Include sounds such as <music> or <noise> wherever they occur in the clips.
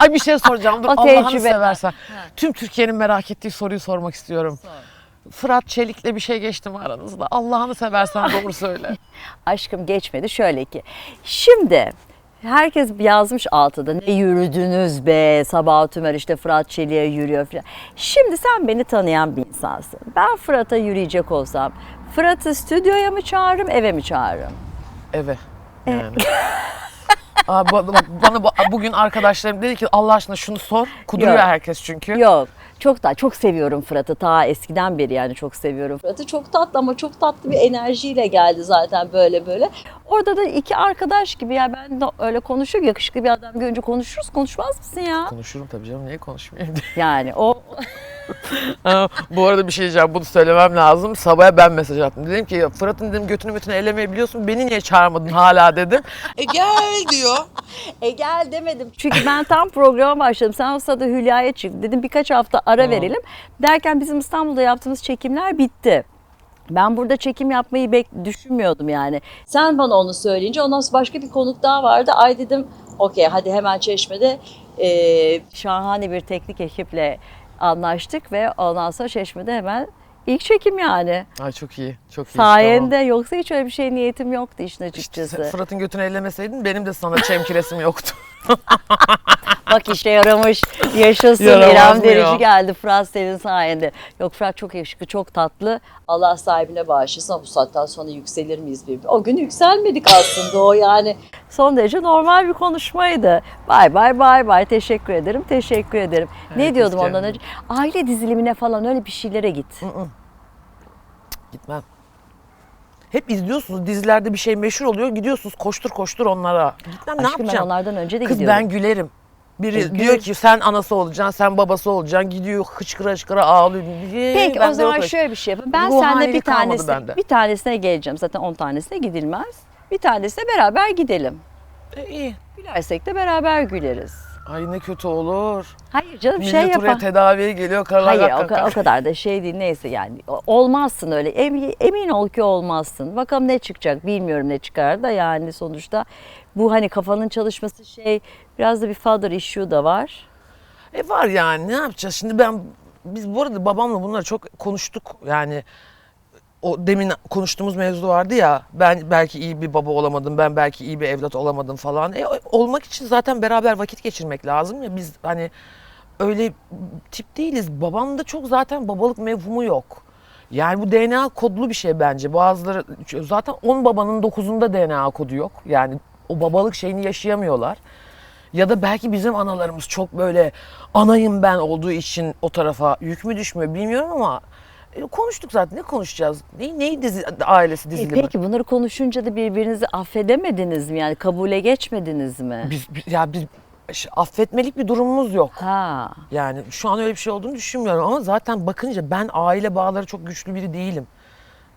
Ay bir şey soracağım. Dur Allah'ını tecrübe. seversen. Tüm Türkiye'nin merak ettiği soruyu sormak istiyorum. Fırat Çelik'le bir şey geçti mi aranızda? Allah'ını seversen doğru söyle. <laughs> Aşkım geçmedi şöyle ki. Şimdi herkes yazmış altıda ne yürüdünüz be sabah Tümer işte Fırat Çelik'e yürüyor falan. Şimdi sen beni tanıyan bir insansın. Ben Fırat'a yürüyecek olsam Fırat'ı stüdyoya mı çağırırım eve mi çağırırım? Eve. Yani. <laughs> Aa, ba- bak, bana bu- bugün arkadaşlarım dedi ki Allah aşkına şunu sor. Kuduruyor Yok. herkes çünkü. Yok. Çok da çok seviyorum Fırat'ı. Ta eskiden beri yani çok seviyorum. Fırat'ı çok tatlı ama çok tatlı bir enerjiyle geldi zaten böyle böyle. Orada da iki arkadaş gibi ya ben de öyle konuşuyor yakışıklı bir adam görünce konuşuruz konuşmaz mısın ya? Konuşurum tabii canım. Niye konuşmayayım? Yani o Bu arada bir şey diyeceğim. Bunu söylemem lazım. Sabah'a ben mesaj attım. Dedim ki Fırat'ın dedim götünü götünü elemeyi biliyorsun. Beni niye çağırmadın hala dedim. E gel diyor. e gel demedim. Çünkü ben tam programa başladım. Sen o sırada Hülya'ya çık. Dedim birkaç hafta ara verelim. Derken bizim İstanbul'da yaptığımız çekimler bitti. Ben burada çekim yapmayı bek düşünmüyordum yani. Sen bana onu söyleyince ondan sonra başka bir konuk daha vardı. Ay dedim okey hadi hemen Çeşme'de eee, şahane bir teknik ekiple anlaştık ve ondan sonra Çeşme'de hemen ilk çekim yani. Ay çok iyi. Çok iyi. Sayende yoksa hiç öyle bir şey niyetim yoktu işin İşte açıkçası. sen Fırat'ın götünü ellemeseydin benim de sana çemkiresim yoktu. <laughs> Bak işe yaramış. Yaşasın Yaramaz İrem Derici ya? geldi Fırat senin sayende. Yok Fırat çok yakışıklı, çok tatlı. Allah sahibine bağışlasın bu saatten sonra yükselir miyiz birbirine? O gün yükselmedik aslında o yani. Son derece normal bir konuşmaydı. Bay bay bay bay teşekkür ederim teşekkür ederim. ne Herkes diyordum ondan önce? Aile dizilimine falan öyle bir şeylere git. Gitmem. Hep izliyorsunuz dizilerde bir şey meşhur oluyor. Gidiyorsunuz koştur koştur onlara. Gitmem ne Aşkım ben yapacağım? onlardan önce de Kız gidiyorum. ben gülerim. Biri E, diyor ki sen anası olacaksın, sen babası olacaksın. Gidiyor hıçkıra hıçkıra ağlıyor. Peki Ben o zaman şöyle bir şey yapalım. Ben seninle bir tanesine, bir tanesine geleceğim. Zaten 10 tanesine gidilmez. Bir tanesine beraber gidelim. E, iyi. Gülersek de beraber güleriz. Ay ne kötü olur. Hayır canım Millet şey oraya yapalım. tedaviye geliyor. Karalar Hayır o, ka- o kadar da şey değil neyse yani O- olmazsın öyle emin, emin ol ki olmazsın. Bakalım ne çıkacak bilmiyorum ne çıkar da yani sonuçta bu hani kafanın çalışması şey biraz da bir father issue da var. E var yani ne yapacağız? Şimdi ben biz bu arada babamla bunları çok konuştuk. Yani o demin konuştuğumuz mevzu vardı ya ben belki iyi bir baba olamadım ben belki iyi bir evlat olamadım falan. E, olmak için zaten beraber vakit geçirmek lazım ya biz hani öyle tip değiliz. Babamda çok zaten babalık mevhumu yok. Yani bu DNA kodlu bir şey bence. Bazıları zaten 10 babanın 9'unda DNA kodu yok. Yani o babalık şeyini yaşayamıyorlar. Ya da belki bizim analarımız çok böyle anayım ben olduğu için o tarafa yük mü düşmüyor bilmiyorum ama konuştuk zaten. Ne konuşacağız? Ne, neyi dizi, ailesi E, dizilimi? peki bunları konuşunca da birbirinizi affedemediniz mi yani kabule geçmediniz mi? Biz, biz- ya biz affetmelik bir durumumuz yok. Ha. Yani şu an öyle bir şey olduğunu düşünmüyorum ama zaten bakınca ben aile bağları çok güçlü biri değilim.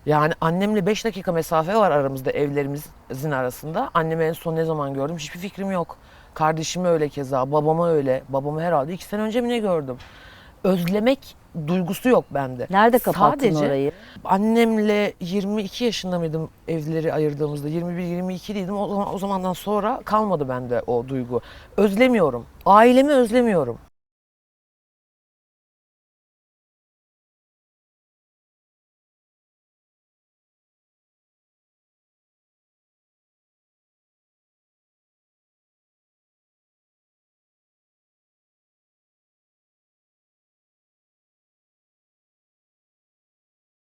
Yani annemle 5 dakika mesafe var aramızda evlerimizin arasında. Annemi en son ne zaman gördüm hiçbir fikrim yok. Kardeşimi öyle keza, babamı öyle. Babamı herhalde iki sene önce mi ne gördüm? Özlemek duygusu yok bende. Nerede kapattın Sadece orayı? annemle 22 yaşında mıydım evleri ayırdığımızda? 21-22'liydim. O, zaman, o zamandan sonra kalmadı bende o duygu. Özlemiyorum. Ailemi özlemiyorum.